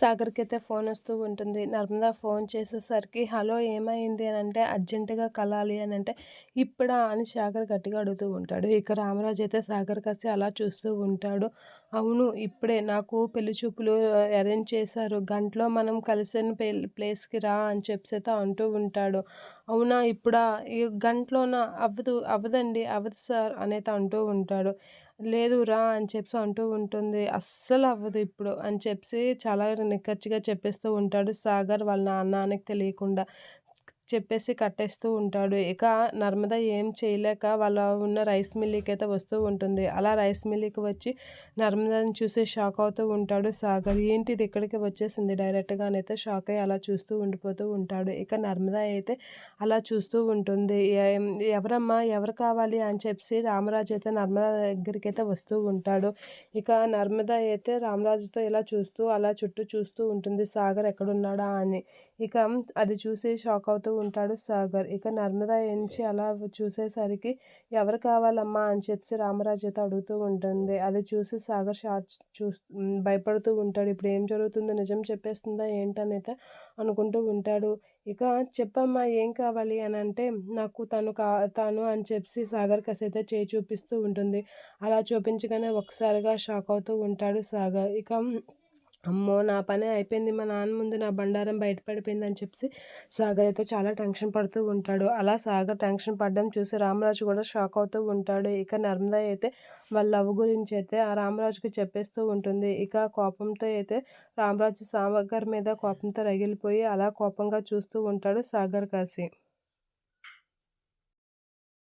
సాగర్కి అయితే ఫోన్ వస్తూ ఉంటుంది. నర్మదా ఫోన్ చేసేసరికి హలో ఏమైంది? అని అంటే అర్జెంటుగా కలాలి అని అంటే ఇప్పుడా అని సాగర్ గట్టిగా అడుగుతూ ఉంటాడు. ఇక రామరాజు అయితే సాగర్ కాసి అలా చూస్తూ ఉంటాడు. అవును ఇప్పుడే నాకు పెళ్ళి చూపులు అరేంజ్ చేశారు. గంటలో మనం కలిసిన ప్లేస్కి రా అని చెప్పి అయితే అంటూ ఉంటాడు. అవునా ఇప్పుడా? ఈ గంటలోన? అవ్వదు అవ్వదండి అవ్వదు సార్ అనేది అంటూ ఉంటాడు. లేదు రా అని చెప్పి అంటూ ఉంటుంది. అస్సలు అవ్వదు ఇప్పుడు అని చెప్పి చాలా నిక్కచ్చిగా చెప్పేస్తూ ఉంటాడు సాగర్ వాళ్ళ నాన్నకి తెలియకుండా. చెప్పేసి కట్టేస్తూ ఉంటాడు. ఇక నర్మద ఏం చేయలేక వాళ్ళ ఉన్న రైస్ మిల్లీకి అయితే వస్తూ ఉంటుంది. అలా రైస్ మిల్లీకి వచ్చి నర్మదని చూసి షాక్ అవుతూ ఉంటాడు సాగర్. ఏంటి ఇది ఇక్కడికి వచ్చేసింది? డైరెక్ట్గానైతే షాక్ అయ్యి అలా చూస్తూ ఉండిపోతూ ఉంటాడు. ఇక నర్మద అయితే అలా చూస్తూ ఉంటుంది. ఎవరమ్మా? ఎవరు కావాలి? అని చెప్పి రామరాజు అయితే నర్మద దగ్గరికి అయితే వస్తూ ఉంటాడు. ఇక నర్మద అయితే రామరాజుతో ఇలా చూస్తూ అలా చుట్టూ చూస్తూ ఉంటుంది. సాగర్ ఎక్కడున్నాడా? అని. ఇక అది చూసి షాక్ అవుతూ ఉంటాడు సాగర్. ఇక నర్మదా ఎంచి అలా చూసేసరికి ఎవరు కావాలమ్మా అని చెప్పి రామరాజు అడుగుతూ ఉంటుంది. అది చూసి సాగర్ షార్ట్ చూ భయపడుతూ ఉంటాడు. ఇప్పుడు ఏం జరుగుతుందో నిజం చెప్పేస్తుందా ఏంటనైతే అనుకుంటూ ఉంటాడు. ఇక చెప్పమ్మా ఏం కావాలి అని అంటే నాకు తను కా తాను అని చెప్పి సాగర్ కసైతే చేయి చూపిస్తూ ఉంటుంది. అలా చూపించగానే ఒకసారిగా షాక్ అవుతూ ఉంటాడు సాగర్. ఇక అమ్మో నా పని అయిపోయింది. మా నాన్న ముందు నా బండారం బయటపడిపోయింది అని చెప్పి సాగర్ అయితే చాలా టెన్షన్ పడుతూ ఉంటాడు. అలా సాగర్ టెన్షన్ పడడం చూసి రామరాజు కూడా షాక్ అవుతూ ఉంటాడు. ఇక నర్మదా అయితే వాళ్ళ లవ్ గురించి అయితే ఆ రామరాజుకి చెప్పేస్తూ ఉంటుంది. ఇక కోపంతో అయితే రామరాజు సాగర్ మీద కోపంతో రగిలిపోయి అలా కోపంగా చూస్తూ ఉంటాడు సాగర్ కాసి